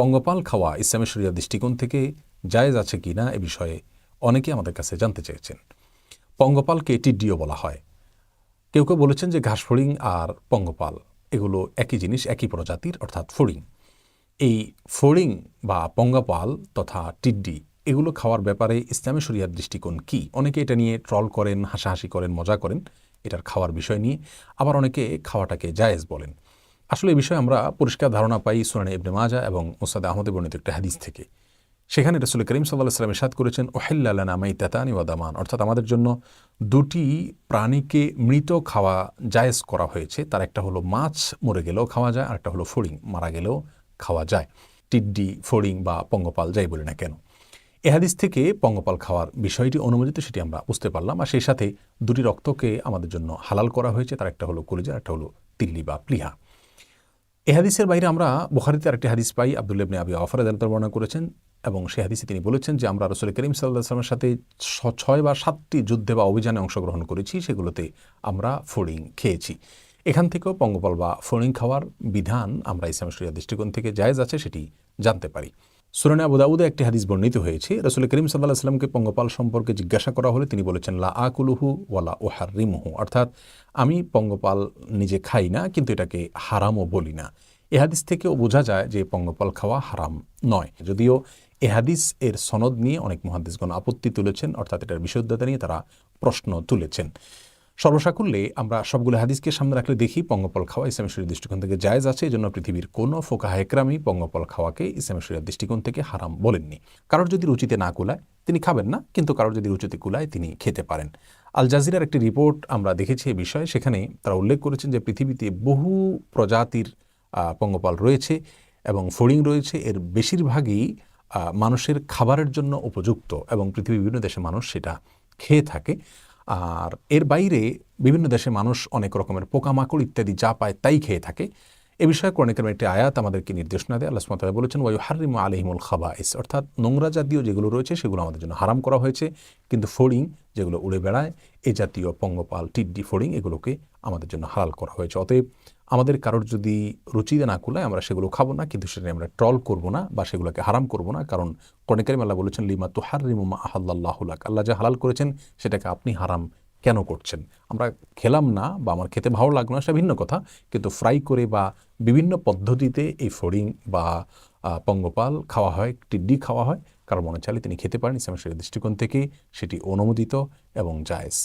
পঙ্গপাল খাওয়া ইসলামী শরিয়া দৃষ্টিকোণ থেকে জায়েজ আছে কি না এ বিষয়ে অনেকে আমাদের কাছে জানতে চেয়েছেন। পঙ্গপালকে টিডিও বলা হয়। কেউ কেউ বলেছেন যে ঘাস ফড়িং আর পঙ্গপাল, এগুলো একই জিনিস, একই প্রজাতির, অর্থাৎ ফড়িং। এই ফড়িং বা পঙ্গপাল তথা টিড্ডি, এগুলো খাওয়ার ব্যাপারে ইসলামী শরিয়ার দৃষ্টিকোণ কি? অনেকে এটা নিয়ে ট্রল করেন, হাসাহাসি করেন, মজা করেন, এটার খাওয়ার বিষয় নিয়ে। আবার অনেকে খাওয়াটাকে জায়েজ বলেন। আসলে এই বিষয়ে আমরা পরিষ্কার ধারণা পাই সুরানে ইবনে মাজা এবং মুসাদ আহমদে বর্ণিত একটা হাদিস থেকে। সেখানে রসুল করিম সাল্লাহ সাল্লাম ইসাদ করেছেন ওহেল্লানা মাই তাতানি ওয়াদামান অর্থাৎ আমাদের জন্য দুটি প্রাণীকে মৃত খাওয়া জায়েজ করা হয়েছে। তার একটা হলো মাছ, মরে গেলেও খাওয়া যায়, আর একটা হলো ফড়িং, মারা গেলেও খাওয়া যায়। টিড্ডি, ফড়িং বা পঙ্গপাল যাই বলি না কেন। এ হাদিস থেকে পঙ্গপাল খাওয়ার বিষয়টি অনুমোদিত, সেটি আমরা বুঝতে পারলাম। আর সেই সাথে দুটি রক্তকে আমাদের জন্য হালাল করা হয়েছে। তার একটা হলো কলিজা একটা হলো তিল্লি বা প্লিহা। এ হাদিসের বাইরে আমরা বুখারিতে আরেকটি হাদিস পাই আব্দুল ইবনে আবি আফর আদালত বর্ণনা করেছেন এবং সে হাদিসে তিনি বলেছেন যে আমরা রসুল করিম সাল্লাহ সাল্লামের সাথে ছয় বা সাতটি যুদ্ধে বা অভিযানে অংশগ্রহণ করেছি, সেগুলোতে আমরা ফড়িং খেয়েছি। এখান থেকেও পঙ্গপাল বা ফড়িং খাওয়ার বিধান আমরা ইসলাম শরিয়া দৃষ্টিকোণ থেকে জায়েজ আছে, সেটি জানতে পারি। সুরানে আবু দাউদে একটি হাদিস বর্ণিত হয়েছে, রসুল করিম সাল্লাহ সাল্লামকে পঙ্গপাল সম্পর্কে জিজ্ঞাসা করা হলে তিনি বলেছেন, লা আকুলুহু ওয়ালা ওহার রিমুহু অর্থাৎ আমি পঙ্গপাল নিজে খাই না, কিন্তু এটাকে হারামও বলি না। এ হাদিস থেকেও বোঝা যায় যে পঙ্গপাল খাওয়া হারাম নয়। যদিও এ হাদিস এর সনদ নিয়ে অনেক মহাদিসগণ আপত্তি তুলেছেন, অর্থাৎ এটার বিশুদ্ধতা নিয়ে তারা প্রশ্ন তুলেছেন। সর্বসাকুল্যে আমরা সবগুলো হাদিসকে সামনে রাখলে দেখি পঙ্গপল খাওয়া ইসলামেশ্বরীর দৃষ্টিকোণ থেকে জায়জ আছে, এজন্য পৃথিবীর কোনো ফোকা হেকরামই পঙ্গপল খাওয়াকে ইসলামেশ্বরীর দৃষ্টিকোণ থেকে হারাম বলেননি। কারোর যদি রুচিতে না কুলায়, তিনি খাবেন না, কিন্তু কারোর যদি রুচিতে কুলায়, তিনি খেতে পারেন। আল জাজিরার একটি রিপোর্ট আমরা দেখেছি এই বিষয়ে, সেখানে তারা উল্লেখ করেছেন যে পৃথিবীতে বহু প্রজাতির পঙ্গপাল রয়েছে এবং ফড়িং রয়েছে। এর বেশিরভাগই মানুষের খাবারের জন্য উপযুক্ত এবং পৃথিবীর বিভিন্ন দেশে মানুষ সেটা খেয়ে থাকে। আর এর বাইরে বিভিন্ন দেশে মানুষ অনেক রকমের পোকামাকড় ইত্যাদি যা পায় তাই খেয়ে থাকে। এ বিষয়ে কোরআনিকের একটি আয়াত আমাদেরকে নির্দেশনা দেয়। আল্লাহ তাআলা বলেছেন ওয়ায়ু হারিম আলহিমুল খাবাইস অর্থাৎ নোংরা জাতীয় যেগুলো রয়েছে সেগুলো আমাদের জন্য হারাম করা হয়েছে। কিন্তু ফড়িং যেগুলো উড়ে বেড়ায়, এ জাতীয় পঙ্গপাল, টিড্ডি ফড়িং এগুলোকে আমাদের জন্য হালাল করা হয়েছে। অতএব আমাদের কারোর যদি রুচিতে না কুলায়, আমরা সেগুলো খাব না, কিন্তু সেটা আমরা ট্রল করব না বা সেগুলোকে হারাম করব না। কারণ কর্ণিকারিম আল্লাহ বলেছেন, লিমা তু হারিমা আহাল্লাহুলাক আল্লাহ যা হালাল করেছেন সেটাকে আপনি হারাম কেন করছেন? আমরা খেলাম না বা আমার খেতে ভালো লাগল না, সেটা ভিন্ন কথা। কিন্তু ফ্রাই করে বা বিভিন্ন পদ্ধতিতে এই ফড়িং বা পঙ্গপাল খাওয়া হয় টিড্ডি খাওয়া হয় কারণ মনে চাইলে তিনি খেতে পারেন ইসলামের দৃষ্টিকোণ থেকে। সেটি অনুমোদিত এবং জায়েজ।